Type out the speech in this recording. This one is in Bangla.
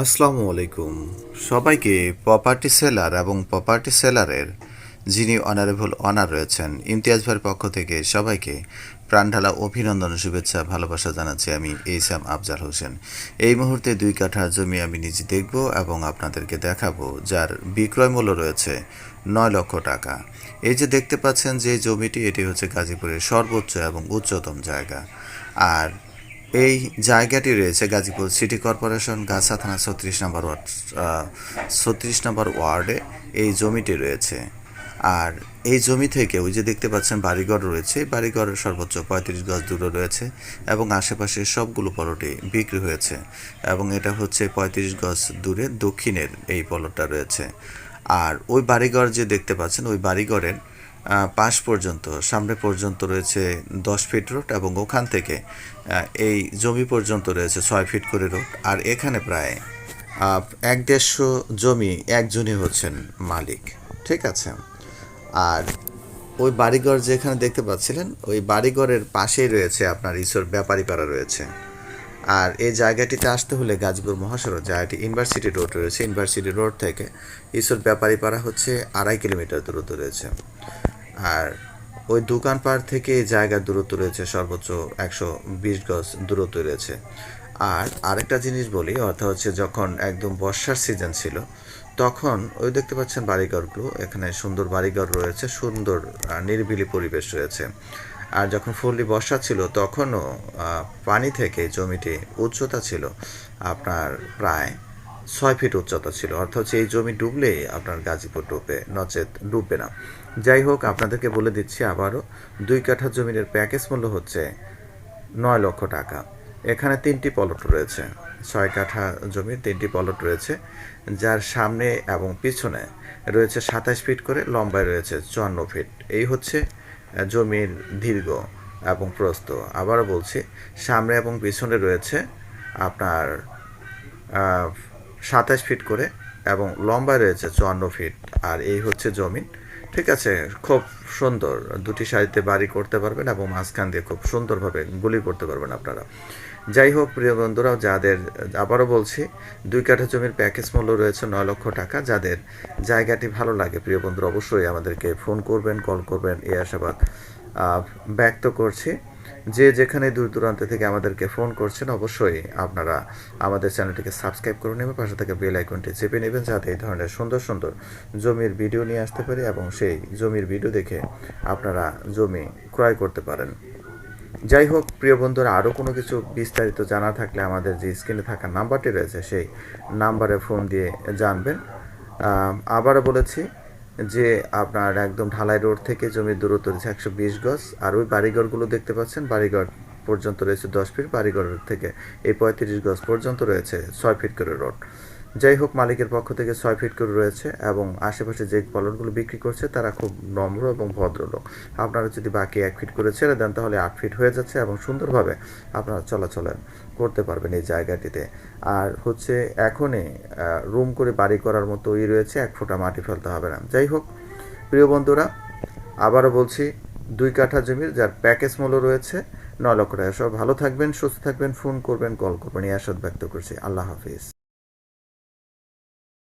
আসসালামু আলাইকুম। সবাইকে প্রপার্টি সেলার এবং প্রপার্টি সেলারের যিনি অনারেবল অনার রয়েছেন, ইমতিয়াজ ভাইয়ের পক্ষ থেকে সবাইকে প্রাণঢালা অভিনন্দন, শুভেচ্ছা, ভালোবাসা জানাচ্ছি আমি এইসাম আফজাল হোসেন। এই মুহূর্তে দুই কাঠা জমি আমি নিজে দেখব এবং আপনাদেরকে দেখাবো, যার বিক্রয় মূল্য রয়েছে নয় লক্ষ টাকা। এই যে দেখতে পাচ্ছেন যে জমিটি, এটি হচ্ছে গাজীপুরের সর্বোচ্চ এবং উচ্চতম জায়গা। আর এই জায়গাটি রয়েছে গাজীপুর সিটি কর্পোরেশন, গাছা থানা ছত্রিশ নম্বর ওয়ার্ড ছত্রিশ নম্বর ওয়ার্ডে এই জমিটি রয়েছে। আর এই জমি থেকে ওই যে দেখতে পাচ্ছেন বাড়িঘর রয়েছে বাড়িঘরের সর্বোচ্চ পঁয়ত্রিশ গজ দূরে রয়েছে এবং আশেপাশে সবগুলো পলটে বিক্রি হয়েছে এবং এটা হচ্ছে পঁয়ত্রিশ গজ দূরে দক্ষিণের এই পলটটা রয়েছে। আর ওই বাড়িঘর যে দেখতে পাচ্ছেন, ওই বাড়িঘরের পাশ পর্যন্ত, সামনে পর্যন্ত রয়েছে দশ ফিট রোড এবং ওখান থেকে এই জমি পর্যন্ত রয়েছে ছয় ফিট করে রোড আর এখানে প্রায় এক দেড়শো জমি একজনই হচ্ছেন মালিক, ঠিক আছে? আর ওই বাড়িঘর যেখানে দেখতে পাচ্ছিলেন, ওই বাড়িঘরের পাশেই রয়েছে আপনার ঈশ্বর ব্যাপারী পাড়া রয়েছে। আর এই জায়গাটিতে আসতে হলে গাজীপুর মহাসড়ক, জায়গাটি ইউনিভার্সিটি রোড রয়েছে। ইউনিভার্সিটি রোড থেকে, ঈশ্বর ব্যাপারী পাড়া হচ্ছে আড়াই কিলোমিটার দূরত্ব রয়েছে। আর ওই দোকানপাড় থেকে জায়গার দূরত্ব রয়েছে, সর্বোচ্চ একশো বিশ গজ দূরত্ব রয়েছে। আর আরেকটা জিনিস বলি, অর্থাৎ হচ্ছে যখন একদম বর্ষার সিজন ছিল, তখন ওই দেখতে পাচ্ছেন বাড়িঘরগুলো, এখানে সুন্দর বাড়িঘর রয়েছে, সুন্দর নিরিবিলি পরিবেশ রয়েছে। আর যখন ফুললি বর্ষা ছিল, তখনও পানি থেকে জমিটি উচ্চতা ছিল, আপনার প্রায় ছয় ফিট উচ্চতা ছিল। অর্থাৎ হচ্ছে এই জমি ডুবলেই আপনার গাজীপুর ডুবে, নচেত ডুববে না। যাই হোক, আপনাদেরকে বলে দিচ্ছি আবারও, দুই কাঠা জমির প্যাকেজ মূল্য হচ্ছে নয় লক্ষ টাকা। এখানে তিনটি পলট রয়েছে। ছয় কাঠা জমির তিনটি পলট রয়েছে, যার সামনে এবং পিছনে রয়েছে সাতাশ ফিট করে, লম্বায় রয়েছে চুয়ান্ন ফিট। এই হচ্ছে জমির দীর্ঘ এবং প্রস্থ। আবারও বলছি, সামনে এবং পিছনে রয়েছে আপনার সাতাশ ফিট করে এবং লম্বা রয়েছে চুয়ান্ন ফিট, আর এই হচ্ছে জমিন। ঠিক আছে, খুব সুন্দর। দুটি সারিতে বাড়ি করতে পারবেন এবং মাঝখান দিয়ে খুব সুন্দরভাবে গুলি করতে পারবেন আপনারা। যাই হোক, প্রিয় বন্ধুরা, যাদের, আবারও বলছি, দুই কাঠা জমির প্যাকেজ মূল্য রয়েছে নয় লক্ষ টাকা। যাদের জায়গাটি ভালো লাগে, প্রিয় বন্ধুরা, অবশ্যই আমাদেরকে ফোন করবেন কল করবেন। এই আশাবাদ ব্যক্ত করছি। যে যেখানে দূর দূরান্ত থেকে আমাদেরকে ফোন করছেন, অবশ্যই আপনারা আমাদের চ্যানেলটিকে সাবস্ক্রাইব করে নেবেন পাশে থেকে বেল আইকনটি চেপে নেবেন যাতে এই ধরনের সুন্দর সুন্দর জমির ভিডিও নিয়ে আসতে পারি এবং সেই জমির ভিডিও দেখে আপনারা জমি ক্রয় করতে পারেন। যাই হোক, প্রিয় বন্ধুরা আরও কোনো কিছু বিস্তারিত জানা থাকলে আমাদের যে স্ক্রিনে থাকা নাম্বারটি রয়েছে, সেই নাম্বারে ফোন দিয়ে জানবেন। আবারও বলেছি যে আপনার একদম ঢালাই রোড থেকে জমির দূরত্ব রয়েছে একশো বিশ গজ, আর ওই বাড়িঘরগুলো দেখতে পাচ্ছেন? বাড়িঘর পর্যন্ত রয়েছে দশ ফিট, বাড়িঘর থেকে এই পঁয়ত্রিশ গজ পর্যন্ত রয়েছে ছয় ফিট করে রোড। যাই হোক মালিকের পক্ষ থেকে ছয় ফিট করে রয়েছে এবং আশেপাশে যে পলটগুলো বিক্রি করছে তারা খুব নম্র এবং ভদ্রলোক। আপনারা যদি বাকি এক ফিট করে ছেড়ে দেন, তাহলে আট ফিট হয়ে যাচ্ছে এবং সুন্দরভাবে আপনারা চলাচল করতে পারবেন এই জায়গাটিতে। আর হচ্ছে এখনই রুম করে বাড়ি করার মতো ই রয়েছে, এক ফোঁটা মাটি ফেলতে হবে না। যাই হোক প্রিয় বন্ধুরা, আবারও বলছি, দুই কাঠা জমির যার প্যাকেজ মূল্য রয়েছে নয় লক্ষ টাকা। সব ভালো থাকবেন, সুস্থ থাকবেন, ফোন করবেন, কল করবেন, এই আশাদ ব্যক্ত করছি। আল্লাহ হাফিজ।